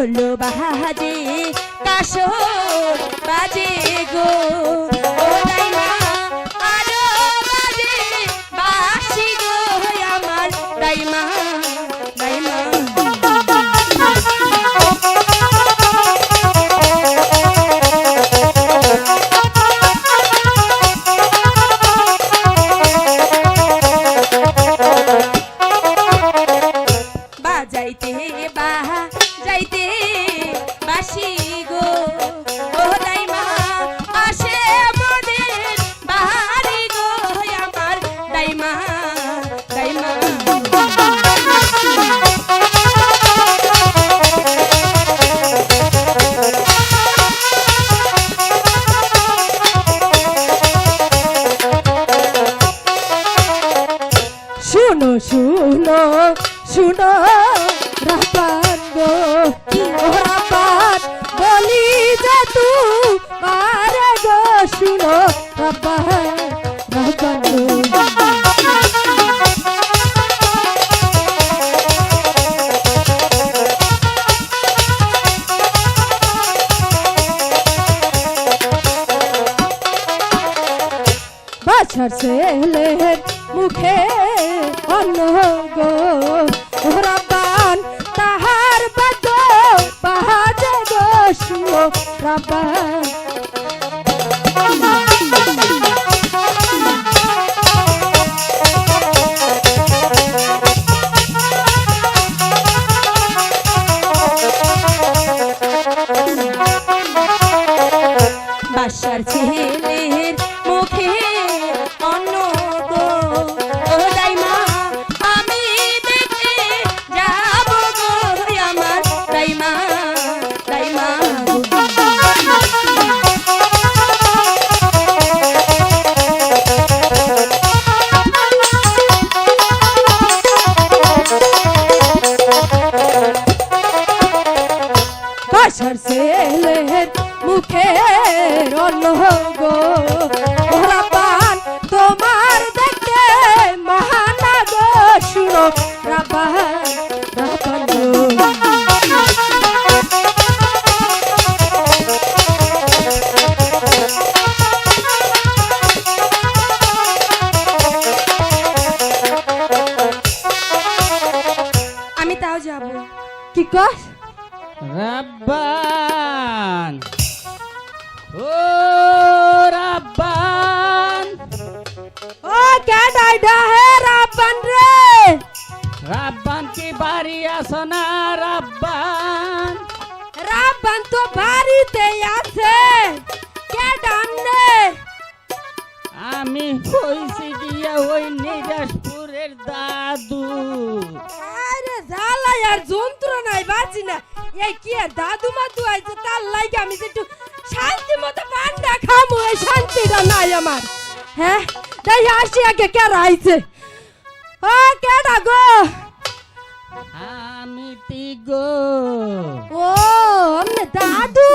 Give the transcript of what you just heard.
ঢোল বাজে কাশো বাজে গো। বাসি গো। ও দাইমা, আসে মোদের বাহারি গো আমার দাইমা দাইমা। শুনো শুনো শুনো রাপান যে তু গো শুনো রাপান বাছার ছেলের মুখে অন্ন গো ওরা বাসার ছেলের বাছার ছেলের মুখে অন্ন গো ওরা পান, তোমার দেখতে মহানা গো, শুনো গো আমি তাও যাব। কি কস? রাব্বান। ও রাব্বান। ও কে ডাইডা হে রাপান রে? রাব্বান কি বাড়ি আছো না রাব্বান? রাপান তো বাড়িতে আছে। কে ডান্নে আমি হইছি গিয়া ওই নিরাজপুরের দাদু। আরে জ্বালাই আর যন্ত্রণায় বাঁচি না। এই কি দাদু আছে তার আমি একটু শান্তি মতো পান্ডা খামু এই শান্তিটা নাই আমার। হ্যাঁ? তাই আসি আগে আইছে ও কেডা গো? আমি তি গো। ও দাদু।